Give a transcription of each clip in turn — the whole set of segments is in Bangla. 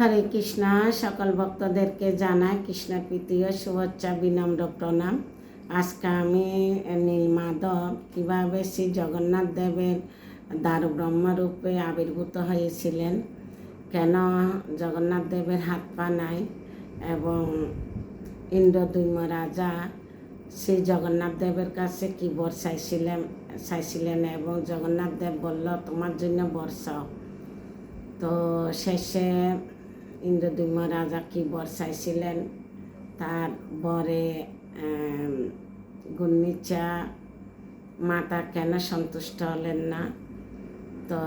হরে কৃষ্ণ, সকল ভক্তদেরকে জানাই কৃষ্ণ প্রীতীয় শুভেচ্ছা, বিনম্র প্রণাম। আজকে আমি নীল মাধব কীভাবে শ্রী জগন্নাথ দেবের দারু ব্রহ্মরূপে আবির্ভূত হয়েছিলেন, কেন জগন্নাথ দেবের হাত পা নাই এবং ইন্দ্রদৈম্য রাজা শ্রী জগন্নাথ দেবের কাছে কি বর চাইছিলেন চাইছিলেন এবং জগন্নাথ দেব বলল, তোমার জন্য বর্ষাও তো শেষে ইন্দ্রদুম্য রাজা কি বর চাইছিলেন? তার বরে গুন্নিচা মাতা কেন সন্তুষ্ট হলেন না? তো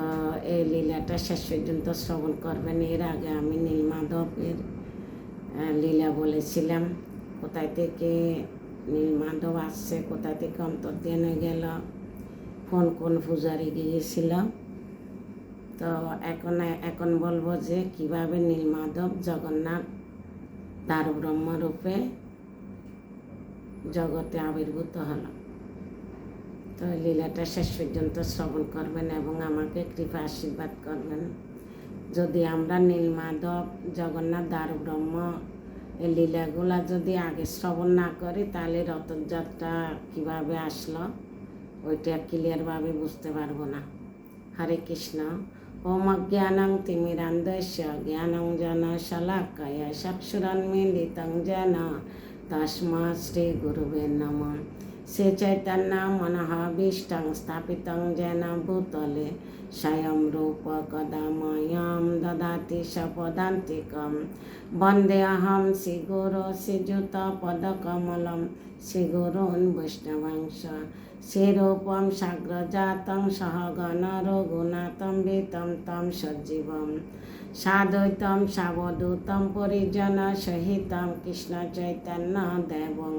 এই লীলাটা শেষ পর্যন্ত শ্রবণ করবেন। এর আগে আমি নীলমাধবের লীলা বলেছিলাম। কোথায় থেকে নীলমাধব আসছে কোথায় থেকে অন্তর্ধান গেল? কোন কোন পূজারি গিয়েছিল? তো এখন এখন বলব যে কীভাবে নীলমাধব জগন্নাথ দারু ব্রহ্মরূপে জগতে আবির্ভূত হল। তো লীলাটা শেষ পর্যন্ত শ্রবণ করবেন এবং আমাকে কৃপা আশীর্বাদ করবেন। যদি আমরা নীলমাধব, জগন্নাথ দারু ব্রহ্ম এই লীলাগুলা যদি আগে শ্রবণ না করি, তাহলে রথযাত্রা কীভাবে আসলো, ওইটা ক্লিয়ারভাবে বুঝতে পারব না। হরে কৃষ্ণ। ওম অজ্ঞানং তিমিরান্ধস্য জ্ঞানং জন শলাকয় চক্ষুরন্মিলিतं যেন তস্মা শ্রী চৈতন্য মনঃভীষ্টং স্থাপিतं যেন ভূতলে স্বয়ং রূপ কদময়ং দদাতি সপদান্তিকম। বন্দেহম শ্রীগুরু শ্রীযুতপদকমলম শ্রীগুরুन् বৈষ্ণবাংশ। শ্রীরূপম সাগ্রজাতং সহগণ রঘুনাথম বিতম তম সজ্জীবম সাদ্বৈতম সাবদূতম পরিজন সহিতম কৃষ্ণ চৈতন্য দেবং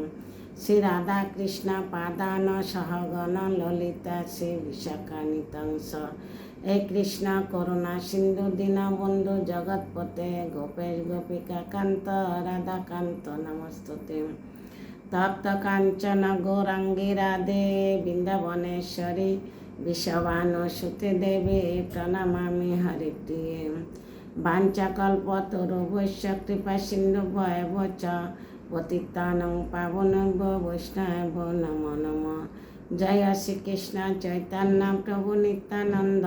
শ্রী রাধা কৃষ্ণ পাদান সহগণ ললিতা শ্রী বিশাখানিতংস। হে কৃষ্ণ, করুণা সিন্ধু, দীনবন্ধু, জগৎপতে গোপেশ, গোপিকা, কান্ত, রাধাকান্ত, নমস্তুতে। তপ্ত কাঞ্চন, গৌরাঙ্গী রাধে, বৃন্দাবনেশ্বরী বিষবানুসুতে দেবে, প্রণমামি হরিপ্রিয়ে। বাঞ্চকল্পতরুভৈশ্য কৃপা সিন্ধু ভয়বচ পতিতানং পাবনব্য বৈষ্ণব নম নম জয় শ্রীকৃষ্ণ চৈতন্য প্রভু নিত্যানন্দ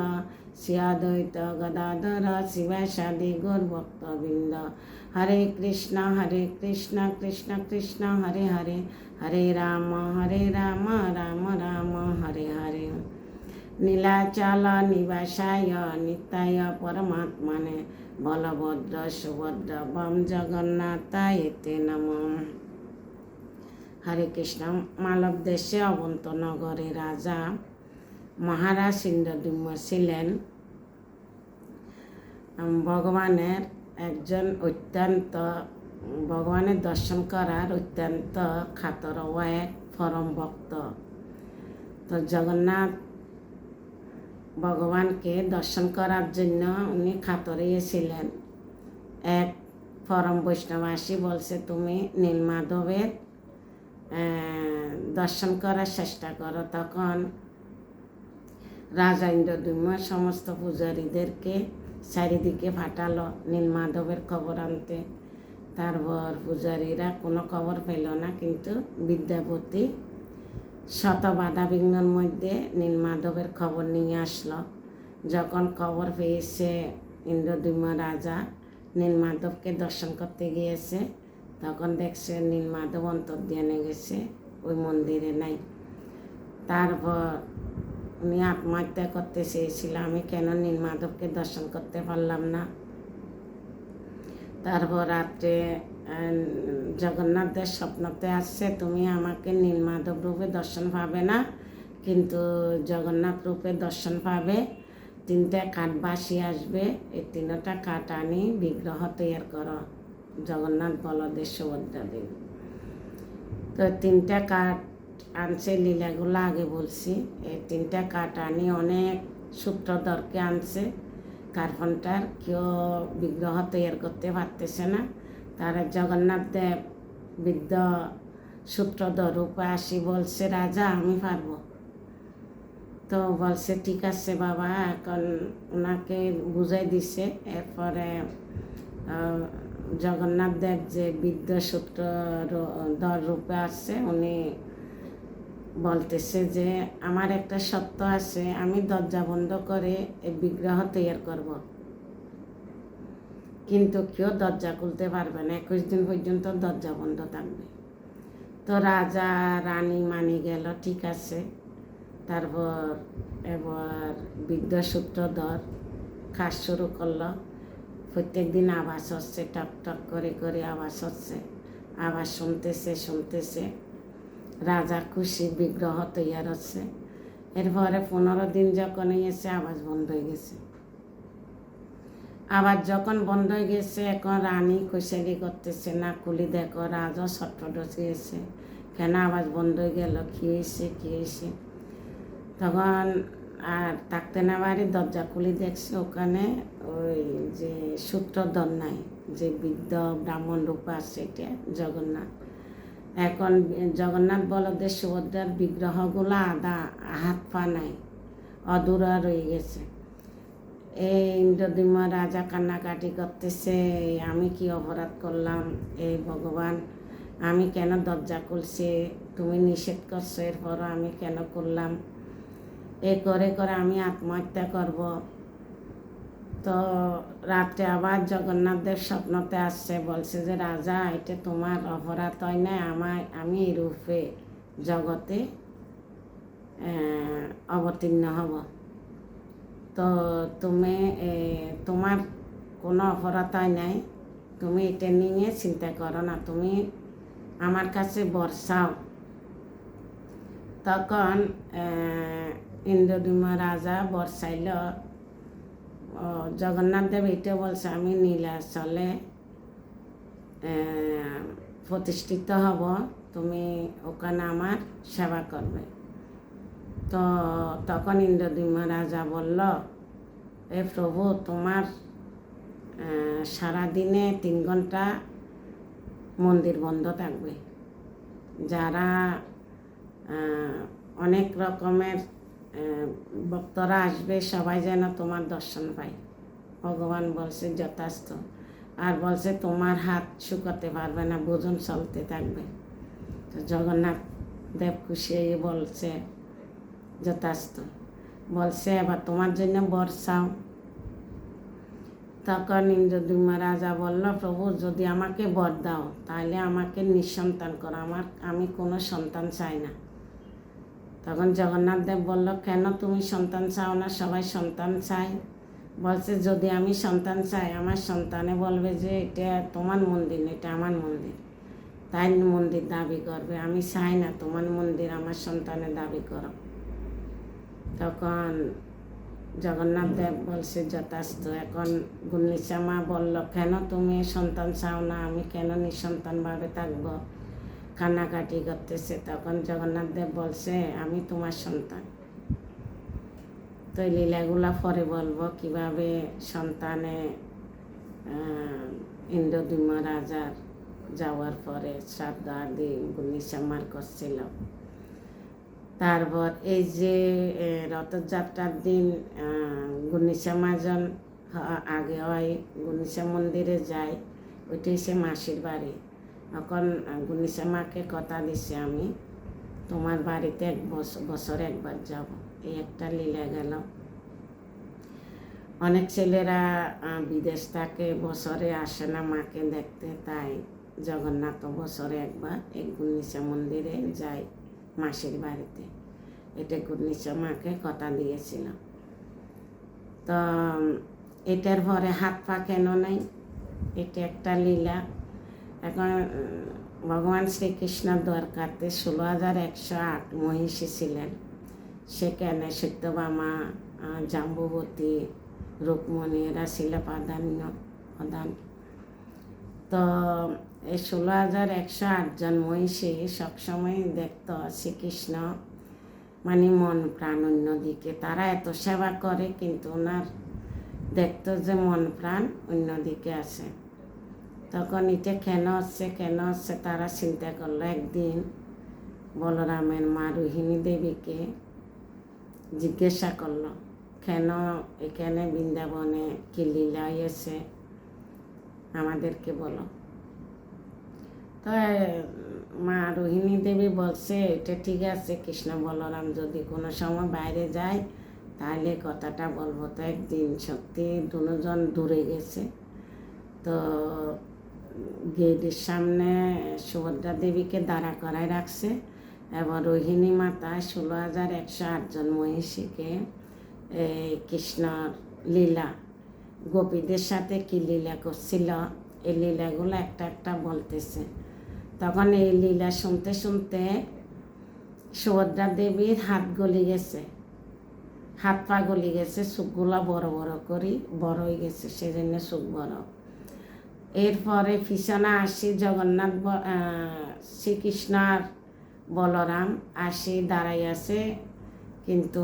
শ্রী অদ্বৈত গদাধর শিবাসাদি গৌরভক্তবৃন্দ হরে কৃষ্ণ হরে কৃষ্ণ কৃষ্ণ কৃষ্ণ হরে হরে হরে রাম হরে রাম রাম রাম হরে হরে নীলাচল নিবাসায় নিতায় পরমাত্মনে বলভদ্র সুভদ্র বম জগন্নাথায় তে নম। হরে কৃষ্ণ, মালব দেশে অবন্ত নগরে রাজা মহারাজ ইন্দ্রদুম্য ছিলেন। ভগবানের একজন অত্যন্ত, ভগবানের দর্শন করার অত্যন্ত খাতর এক পরম ভক্ত। তো জগন্নাথ ভগবানকে দর্শন করার জন্য উনি খাতরিয়েছিলেন এক পরম বৈষ্ণবাসী বলছে, তুমি নীলমাধবের দর্শন করার চেষ্টা করো। তখন রাজা ইন্দ্রদুম্য সমস্ত পূজারীদেরকে চারিদিকে ফাটালো, নীলমাধবের খবর আনতে। তারপর পূজারীরা কোনো খবর পেল না, কিন্তু বিদ্যাপতি শত বাধা বিঘ্নর মধ্যে নীলমাধবের খবর নিয়ে আসলো। যখন খবর পেয়েছে ইন্দ্রদুম্য রাজা নীলমাধবকে দর্শন করতে গিয়েছে, তখন দেখছে নীলমাধব অন্তর্ধানে গেছে, ওই মন্দিরে নাই। তারপর উনি আত্মহত্যা করতে চেয়েছিল। আমি কেন নীলমাধবকে দর্শন করতে পারলাম না? তারপর রাত্রে আহ, জগন্নাথ দেব স্বপ্নতে আসছে তুমি আমাকে নীলমাধব রূপে দর্শন পাবে না কিন্তু জগন্নাথ রূপে দর্শন পাবে। তিনটা কাঠ বাসি আসবে এই তিনটা কাঠ আনি বিগ্রহ তৈরি করো জগন্নাথ বলদেব সুভদ্রা দেবী তো তিনটা কাঠ আনছে লীলাগুলো আগে বলছি এই তিনটা কাঠ আনি অনেক সূত্রধরকে আনছে। কার্পেন্টার কেউ বিগ্রহ তৈরি করতে পারতেছে না। তারা জগন্নাথ দেব, বৃদ্ধ সূত্রধর রূপে আসি বলছে, রাজা, আমি পারব। তো বলছে, ঠিক আছে বাবা, এখন ওনাকে বুঝাই দিছে। এরপরে জগন্নাথ দেব যে বিদ্যাসূত্র দর রূপে আসছে উনি বলতেছে যে, আমার একটা সত্য আছে, আমি দরজা বন্ধ করে এই বিগ্রহ তৈরি করব। কিন্তু কেউ দরজা খুলতে পারবে না, একুশ দিন পর্যন্ত দরজা বন্ধ থাকবে। তো রাজা, রানী মানি গেল, ঠিক আছে। তারপর এবার বিদ্যাসূত্রধর কাজ শুরু করল। প্রত্যেক দিন আওয়াজ হচ্ছে, টক টক করে করে আওয়াজ হচ্ছে। আওয়াজ শুনতেছে শুনতেছে। রাজা খুশি বিগ্রহ তৈয়ার হচ্ছে। এরপরে পনেরো দিন যখন এসে আওয়াজ বন্ধ হয়ে গেছে। আবার যখন বন্ধ হয়ে গেছে, এখন রানী কৈশালি করতেছে, না, কুলি দেখো রাজা ছটফট এসে কেন আওয়াজ বন্ধ হয়ে গেল? হয়েছে, কি হয়েছে? তখন আর থাকতে না বাড়ি দরজা খুলি দেখছে, ওখানে ওই যে সূত্রধর নাই, যে বৃদ্ধ ব্রাহ্মণ রূপ আছে, এটা জগন্নাথ। এখন জগন্নাথ বলদের সুভদ্রার বিগ্রহগুলো আদা, হাত পা নাই, অধুরা রয়ে গেছে। এই ইন্দ্রদিম রাজা কান্নাকাটি করতেছে আমি কি অপরাধ করলাম? এই ভগবান, আমি কেন দরজা খুলছি? তুমি নিষেধ করছ, এরপরও আমি কেন করলাম? এ করে করে আমি আত্মহত্যা করব। তো রাত্রে আবার জগন্নাথ দেব স্বপ্নতে আসছে, বলছে যে, রাজা, এটা তোমার অপরাধ হয় না, আমায়, আমি রূপে জগতে অবতীর্ণ হব। তো তুমি তোমার কোনো অপরাধ হয় নাই, তুমি এটা নিয়ে চিন্তা করো না, তুমি আমার কাছে বর্ষাও। তখন ইন্দ্রদুম রাজা বর্ষাইল জগন্নাথ দেব এটা বলছে আমি নীলাচলে প্রতিষ্ঠিত হব তুমি ওখানে আমার সেবা করবে তো তখন ইন্দ্রদিম রাজা বলল এ প্রভু তোমার সারাদিনে তিন ঘণ্টা মন্দির বন্ধ থাকবে যারা অনেক রকমের ভক্তরা আসবে, সবাই যেন তোমার দর্শন পায়। ভগবান বলছে যথার্থ আর বলছে, তোমার হাত শুকাতে পারবে না ভোজন চলতে থাকবে। তো জগন্নাথ দেব খুশি বলছে যথার্থ বলছে, এবার তোমার জন্য বর্ষাও তখন ইন্দ্রদুম্মা রাজা বলল, প্রভু, যদি আমাকে বর দাও, তাহলে আমাকে নিঃসন্তান করো। আমার, আমি কোনো সন্তান চাই না। তখন জগন্নাথ দেব বলল, কেন তুমি সন্তান চাও না? সবাই সন্তান চায়। বলছে, যদি আমি সন্তান চাই, আমার সন্তানে বলবে যে, এটা তোমার মন্দির এটা আমার মন্দির। তাই মন্দির দাবি করবে, আমি চাই না, তোমার মন্দির আমার সন্তানে দাবি করো। তখন জগন্নাথ দেব বলছে যথার্থ এখন গুন্নিচামা বলল, কেন তুমি সন্তান চাও না? আমি কেন নিঃসন্তানভাবে থাকব? কান্নাকাটি করতেছে, তখন জগন্নাথ দেব বলছে, আমি তোমার সন্তান। তো এই লীলাগুলা পরে বলব, কীভাবে সন্তানে ইন্দ্রদিম রাজার যাওয়ার পরে শ্রাদ্ধ আদি গুন্নিচামার করছিল। তারপর এই যে রথযাত্রার দিন গুনিসা মাজন আগে হয় গুনিসা মন্দিরে যায় ওইটাই সে মাসির বাড়ি। এখন গুনিসা মাকে কথা দিছে আমি, তোমার বাড়িতে এক বছর একবার যাব। এই একটা লীলা গেল। অনেক ছেলেরা বিদেশ থাকে, বছরে আসে না মাকে দেখতে, তাই জগন্নাথ বছরে একবার এক গুন্নিসা মন্দিরে যায় মাসির বাড়িতে। এটা গুন্নিসা মাকে কথা দিয়েছিল। তো এটার পরে হাত পা কেন নাই? এটা একটা লীলা। এখন ভগবান শ্রীকৃষ্ণ দ্বারকাতে ষোলো হাজার একশো আট মহিষী ছিলেন। সেখানে সত্যভামা আহ, জাম্বুবতী রুকমণি এরা ছিল প্রাধান্য প্রধান। তো এই ষোলো হাজার একশো আটজন মহিষী সবসময় দেখতো শ্রীকৃষ্ণ মানে মন প্রাণ অন্যদিকে। তারা এত সেবা করে কিন্তু ওনার দেখতো যে মন প্রাণ অন্যদিকে আছে। তখন এটা কেন হচ্ছে কেন হচ্ছে তারা চিন্তা করল একদিন। বলরামের মা রোহিণী দেবীকে জিজ্ঞাসা করল, কেন এখানে বৃন্দাবনে কি লীলা হয়েছে? আমাদেরকে বলো। তো মা রোহিণী দেবী বলছে, এটা ঠিক আছে, কৃষ্ণ বলরাম যদি কোনো সময় বাইরে যায়, তাহলে কথাটা বলব তো একদিন। সত্যি দুজন দূরে গেছে। তো গেটের সামনে সুভদ্রা দেবীকে দাঁড়া করায় রাখছে এবং রোহিণী মাতা ষোলো হাজার একশো আটজন মহিষীকে কৃষ্ণর লীলা, গোপীদের সাথে কী লীলা করছিল? এই লীলাগুলো একটা একটা বলতেছে। তখন এই লীলা শুনতে শুনতে সুভদ্রা দেবীর হাত গলি গেছে। হাত পা গলি গেছে, চোখগুলা বড় বড় করি, বড় হয়ে গেছে, সেজন্য চোখ বড়। এরপরে পিছনে আসি জগন্নাথ শ্রীকৃষ্ণ আর বলরাম, আসি দাঁড়াই আছে। কিন্তু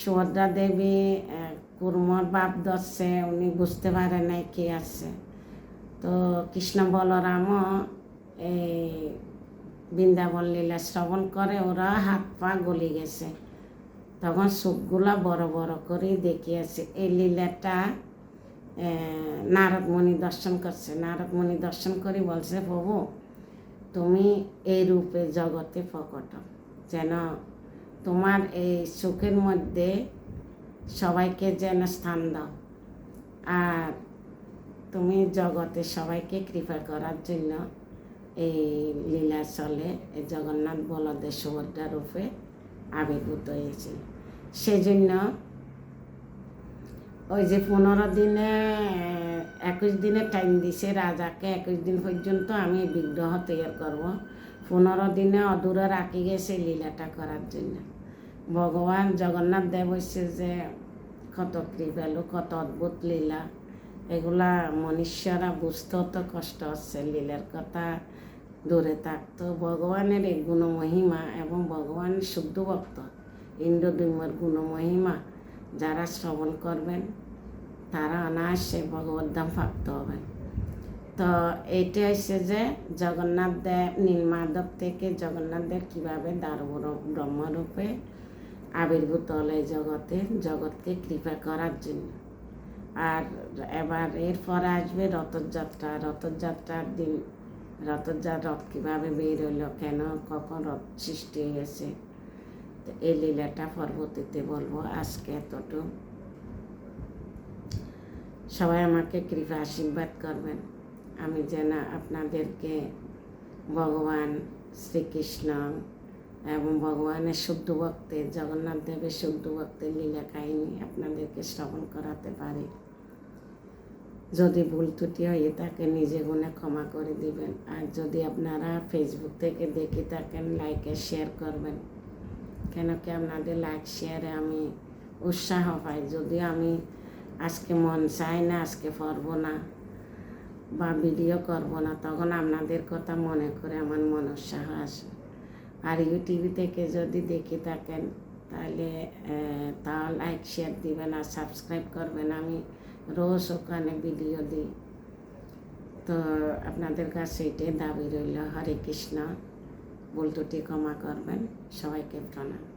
সুভদ্রা দেবী কুর্মর বাপ ধরছে, উনি বুঝতে পারে নাই কে আছে। তো কৃষ্ণ বলরামও এই বৃন্দাবন লীলা শ্রবণ করে, ওরা হাত পা গলি গেছে। তখন চোখগুলা বড় বড় করে দেখিয়েছে। এই লীলাটা নারদমণি দর্শন করছে। নারদমণি দর্শন করে বলছে, প্রভু, তুমি এই রূপে জগতে প্রকট। যেন তোমার এই সুখের মধ্যে সবাইকে যেন স্থান দাও। আর তুমি জগতে সবাইকে কৃপা করার জন্য এই লীলা চলে এই জগন্নাথ বলদেব সুভদ্রা রূপে আবির্ভূত হয়েছিল। সেজন্য ওই যে পনেরো দিনে, একুশ দিনে টাইম দিছে রাজাকে, একুশ দিন পর্যন্ত আমি বিগ্রহ তৈরি করব। পনেরো দিনে অদূরে রাখি গেছে লীলাটা করার জন্য। ভগবান জগন্নাথ দেব হচ্ছে যে কত কৃপালু, কত অদ্ভুত লীলা। এগুলা মনুষ্যরা বুঝতেও তো কষ্ট হচ্ছে লীলার কথা। দূরে থাকতো ভগবানের এই গুণমহিমা এবং ভগবানের শুদ্ধ ভক্ত ইন্দ্রদুম্যর গুণমহিমা যারা শ্রবণ করবেন, তারা অনায়াসে ভগবদ্ধাম প্রাপ্ত হবেন। তো এইটা হচ্ছে যে জগন্নাথ দেব, নীলমাধব থেকে জগন্নাথ দেব কীভাবে দারুণ ব্রহ্মরূপে আবির্ভূত হলো জগতে, জগৎকে কৃপা করার জন্য। আর এবার এরপরে আসবে রথযাত্রা। রথযাত্রার দিন রথযাত্রা রথ কীভাবে বের হইল কেন, কখন রথ সৃষ্টি হয়েছে এই লীলাটা পরবর্তীতে বলব, আজকে এতটুকু। সবাই আমাকে কৃপা আশীর্বাদ করবেন। আমি যেন আপনাদেরকে ভগবান শ্রীকৃষ্ণ এবং ভগবানের শুদ্ধ ভক্তের জগন্নাথ দেবের শুদ্ধ ভক্তের লীলা কাহিনী আপনাদেরকে শ্রবণ করাতে পারি। যদি ভুল ত্রুটি হয়ে থাকে নিজে গুণে ক্ষমা করে দিবেন। আর যদি আপনারা ফেসবুক থেকে দেখে থাকেন লাইকে শেয়ার করবেন। কেন কি আপনাদের লাইক শেয়ারে আমি উৎসাহ পাই। যদি আমি আজকে মন চাই না, আজকে পারব না বা ভিডিও করব না, তখন আপনাদের কথা মনে করে আমার মন উৎসাহ আসে। আর ইউটিউব থেকে যদি দেখে থাকেন, তাহলে তা লাইক শেয়ার দিবেন আর সাবস্ক্রাইব করবেন। আমি রোজ ওখানে ভিডিও দিই। তো আপনাদের কাছে এটাই দাবি রইল। হরে কৃষ্ণ। ভুল ত্রুটি ক্ষমা করবেন সবাইকে প্রণাম।